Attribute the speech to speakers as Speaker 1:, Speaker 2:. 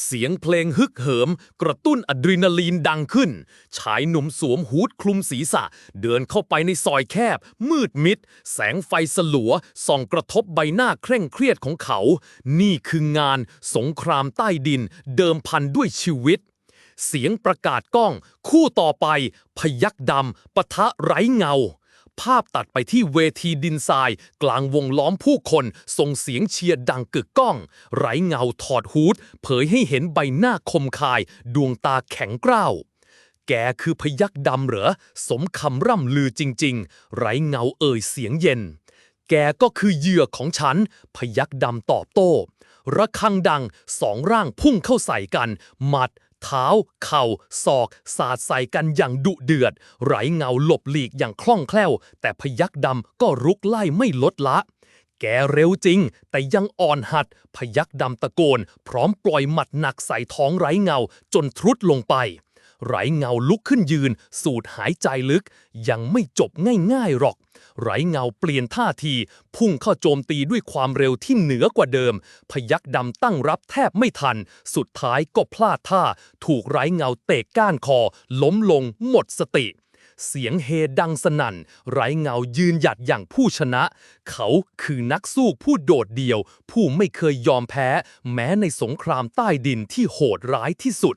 Speaker 1: เสียงเพลงฮึกเหิม กระตุ้นอะดรีนาลีนดังขึ้น ชายหนุ่มสวมฮูดคลุมศีรษะ เดินเข้าไปในซอยแคบ มืดมิด แสงไฟสลัวส่องกระทบใบหน้าเคร่งเครียดของเขา นี่คืองานสงครามใต้ดิน เดิมพันด้วยชีวิต เสียงประกาศก้อง คู่ต่อไป พยักดำปะทะไร้เงา ภาพตัดไปที่เวทีดินทราย กลางวงล้อมผู้คน ส่งเสียงเชียร์ดังกึกก้อง ไร้เงาถอดฮูด เผยให้เห็นใบหน้าคมคาย ดวงตาแข็งกร้าว แกคือพยักดำเหรอ สมคำร่ำลือจริง ๆ ไร้เงาเอ่ยเสียงเย็น แกก็คือเหยื่อของฉัน พยักดำตอบโต้ระฆังดังสองร่างพุ่งเข้าใส่กัน หมัด เท้า เข่า ศอก สาดใส่กันอย่างดุเดือดไร้เงาหลบหลีกอย่างคล่องแคล่ว แต่พยักดำก็รุกไล่ไม่ลดละ แกเร็วจริง แต่ยังอ่อนหัด พยักดำตะโกน พร้อมปล่อยหมัดหนักใส่ท้องไร้เงา จนทรุดลงไป ไร้เงาลุกขึ้นยืน สูดหายใจลึก ยังไม่จบง่ายๆหรอก ไร้เงาเปลี่ยนท่าที พุ่งเข้าโจมตีด้วยความเร็วที่เหนือกว่าเดิม พยักดำตั้งรับแทบไม่ทัน สุดท้ายก็พลาดท่า ถูกไร้เงาเตะก้านคอ ล้มลงหมดสติเสียงเฮดังสนั่น ไร้เงายืนหยัดอย่างผู้ชนะ เขาคือนักสู้ผู้โดดเดี่ยว ผู้ไม่เคยยอมแพ้ แม้ในสงครามใต้ดินที่โหดร้ายที่สุด